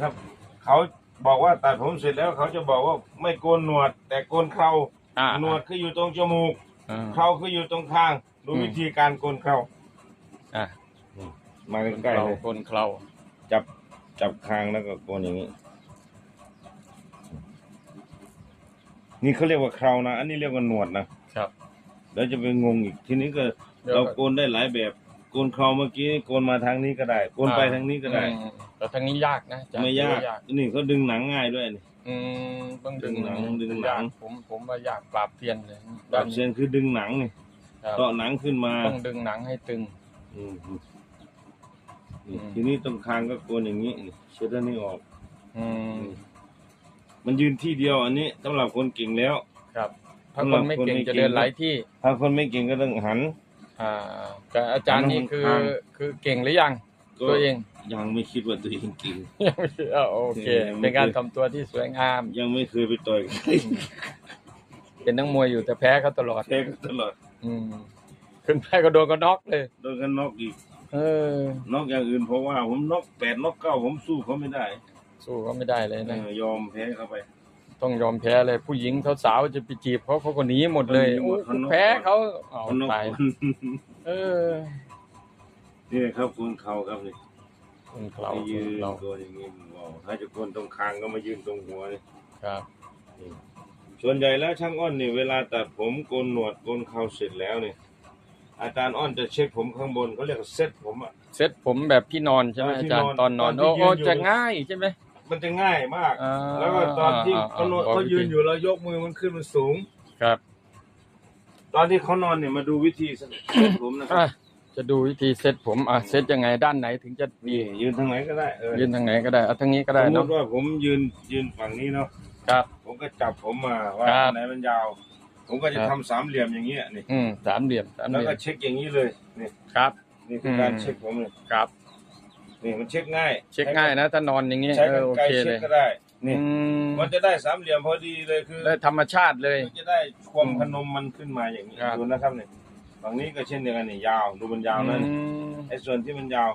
ครับ เขาบอกว่าตัดผมเสร็จแล้วเขาจะบอกว่าไม่โกนหนวด แต่โกนเคราอ่าหนวดคืออยู่ตรงจมูกอ่า เคราคืออยู่ตรงข้างดูอืม วิธีการโกนเคราอ่ามาใกล้ๆเราเลยคนเคราจับจับคางแล้วก็โกนอย่างนี้ นี่เขาเรียกว่าเครานะ อันนี้เรียกว่าหนวดนะครับ แล้วจะไปงงอีกทีนี้ก็เดี๋ยวเราโกนได้หลายแบบโกนเคราเมื่อกี้โกนมาทางนี้ก็ได้โกนไปอ่าทางนี้ก็ได้ อืมแต่ทางนี้ยากนะอจรไม่ยากยากนี่เขาดึงหนังง่ายด้วยนี่ อืมต้องดึงดึงหนังดึงหนัง ยากผมผมว่ายากปราบเทียนเลยปรับเซียนคือดึงหนังนี่ครับเกาะหนังขึ้นมาต้องดึงหนังให้ตึง อืมอืมอืมทีนี้ตรงคางก็โกนอย่างนี้นี่เช็ดอันนี้ออก อืมมันยืนที่เดียวอันนี้สำหรับคนเก่งแล้ว ครับ ถ้าคนไม่เก่งจะเดินหลายที่ ถ้าคนไม่เก่งก็ต้องหัน อ่าแต่อาจารย์นี่คือทางคือเก่งหรือยังก็ตัวเอง ยังไม่คิดว่าตัวเองเก่ง ยังไม่เออโอเคเออเป็นการทำตัวที่สวยงาม ยังไม่เคยไปต่อยใครเป็นนักมวยอยู่แต่แพ้เขาตลอด แพ้ก็ตลอดอืม ขึ้นไปก็โดนก็น็อกเลย โดนกันน็อกอีกเออ น็อกอย่างอื่นเพราะว่าผมน็อกแปดน็อกเก้าผมสู้เขาไม่ได้สู้ก็ไม่ได้เลยเอนะ อยอมแพ้เข้าไป ต้องยอมแพ้เลยผู้หญิงสาวๆจะไปจีบเขาเขาก็หนีหมดเลยเขาหนีหมดโอ้เขาน็อกแพ้เขาเอาเขาน็อกตายคนเออนี่ครับคุณเขาครับนี่คนเขาไปยืคนนเราตัวอย่างนี้ว้าวถ้าจะคนตรงคางก็มายืนตรงหัวนี่ครับส่วนใหญ่แล้วช่างอ้อนนี่เวลาตัดผมโกนหนวดโกนเขาเสร็จแล้วนี่อาจารย์อ้อนจะเช็คผมข้างบนเขาเรียกว่าเซ็ตผมอะเซ็ตผมแบบที่นอนใช่ไหมเอออาที่จารย์นอนตอนนอนตอนที่โอ้โอ้ยืนอยู่จะง่ายใช่ไหม มันจะง่ายมาก อ่าแล้วก็ตอนที่อ่าเขานอนอ่าเขายืนวิธี อยู่แล้วยกมือมันขึ้นมันสูง ครับตอนที่เขานอนเนี่ยมาดูวิธีเซ็ตผมนะครัอะบจะดูวิธีเซ็ตผมอะเซ็ตยังไไงด้านไหนถึงจะดีนี่ยืนทางไหนก็ได้เออยืนทางไหนก็ได้เอาทางนี้ก็สได้มมเนาะติว่าผมยืนยืนฝั่งนี้เนาะครับ ผมก็จับผมมาว่าครับอันไหนมันยาว ผมก็จะครับทำสามเหลี่ยมอย่างเงี้ยนี่อืมสามเหลี่ยมสามเหแล้วลี่ยก็มเช็คอย่างนี้เลยนี่ครับ นี่คือการอืมเช็คผมเลยครับ นี่มันเช็คง่ายเช็คง่ายนะ ถ้านอนอย่างนี้ใช้เอกัอนโอไกลเคเช็เลคยก็ได้อืนี่มมันจะได้สามเหลี่ยมพอดีเลยคือได้ธรรมชาติเลย มันจะได้ความพนมมันขึ้นมาอย่างนี้ครับ ดูนะครับนี่ฝั่งนี้ก็เช่นเดียวกันนี่ยาวดูมันยาวนั่นอืมไอ้ส่วนที่มันยาว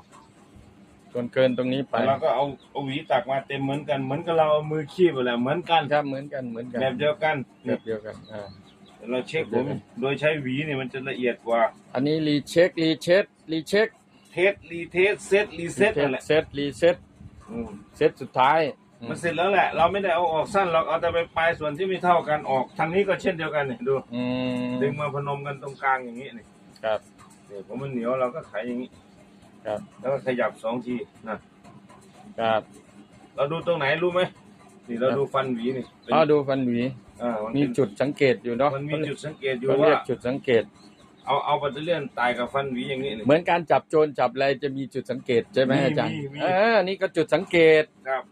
ส่วนเกินตรงนี้ไปเราก็เอาเอาหวีตักมาเต็มเหมือนกันเหมือนกับเราเอามือคีบไปแหละเหมือนกันครับเหมือนกันเหมือนกันแบบเดียวกันแบนี่บเดียวกันอ่า เราเช็คผมโดยใช้หวีเนี่ยมันจะละเอียดกว่า อันนี้รีเช็ครีเช็ครีเช็ค เทสรีเทสเซตรีเซ็ตนั่นแหละเซ็ตรีเซ็ตอืมเซ็ตสุดท้ายอืมมันเสร็จแล้วแหละ เราไม่ได้เอาออกสั้นเราเอาแต่ไปปลายส่วนที่ไม่เท่ากันออกทางนี้ก็เช่นเดียวกันนี่ดูอืมดึงมาพนมกันตรงกลางอย่างนี้นี่ครับ นี่ผมมันเหนียวเราก็ไขอย่างนี้ครับ แล้วก็ขยับสองทีนะครับ เราดูตรงไหนรู้ไหมนี่เราดูฟันหวีนี่เป็นอ้าวดูฟันหวี อ่ามันมีเป็นจุดสังเกตอยู่เนาะมันมีจุดสังเกตอยู่เขาเรียว่ากจุดสังเกต เอาเอาปัตเตอร์เลียนตายกับฟันหวีอย่างนี้นี่เหมือนการจับโจรจับอะไรจะมีจุดสังเกตใช่ไหมมีอาจารย์มีมีเออนี่ก็จุดสังเกตครับ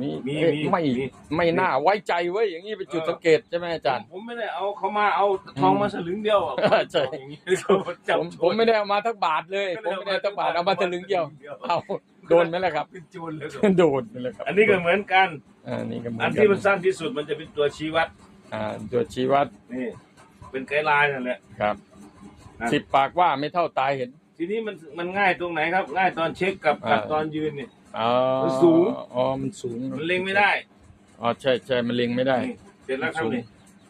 มีมีเอ๊ะมีไม่มีไม่น่าไว้ใจเว้ยอย่างนี้เป็นจุดเออสังเกตใช่ไหมอาจารย์ผมผมไม่ได้เอาเขามาเอาทองมาสลึงเดียวอะใช่อย่างนี้เขาจับผมผมไม่ได้เอามาทักบาทเลย ผมไม่ได้เอาทักบาทเอามาตะลึงเดียวเอาโดนไหมล่ะครับเป็นจูนเลยครับโดนไปเลยครับ อันนี้ก็เหมือนกันอ่านี่ก็เหมือนอันกัที่มันสั้นที่สุดมันจะเป็นตัวชี้วัด อ่า ตัวชี้วัดนี่เป็นไกด์ไลน์นั่นแหละครับ นะสิบปากว่าไม่เท่าตายเห็น ทีนี้มันมันง่ายตรงไหนครับ ง่ายตอนเช็คกับกับอ่า ตอนยืนนี่อ๋อมันสูง อ๋อมันสูงมันเล็งไม่ได้อ๋อใช่ใช่มันเล็งไม่ได้ นี่เสร็จแล้วครับมันสูงนี่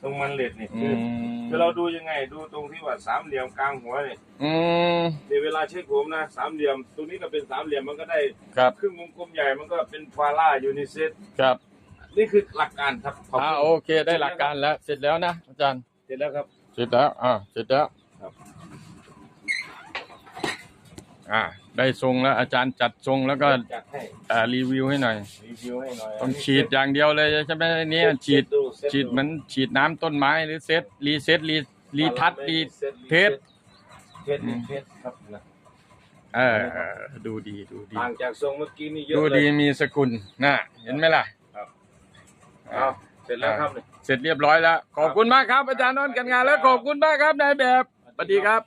ตรงมันเหล็ดนี่อืคือมคือเราดูยังไงดูตรงที่ว่าสามเหลี่ยมกลางหัวนี่อืมในเวลาเช็คผมนะสามเหลี่ยม ตรงนี้ก็เป็นสามเหลี่ยมมันก็ได้ครับครึ่งวงกลมใหญ่มันก็เป็นฟาร่ายูนิเซตครับนี่คือหลักการครับขอบอ่าคุณโอเคได้หลักการแล้ว เสร็จแล้วนะอาจารย์ เสร็จแล้วครับ เสร็จแล้วอ่าเสร็จแล้วครับ อ่า ได้ทรงแล้วอาจารย์จัดทรงแล้วก็จัดให้อ่ารีวิวให้หน่อย รีวิวให้หน่อยต้องฉีดอย่างเดียวเลยใช่ไหมอันนี้ฉีดฉีดเหมันฉีดน้ำต้นไม้หรือเซตรีเซตรีรีทัชรีเทสเทสรีเทสครับนะเออเออดูดีดูดี ต่างจากทรงเมื่อกี้นี่เยอะดูเลยดีมีสกุลน่ะเห็นไหมล่ะเอาเสร็จแล้วครับนี่เสร็จเรียบร้อยแล้ว ขอบคุณมากครับอาจารย์นนท์กันงานแล้วขอบคุณมากครับนายแบบสวัสดีครับ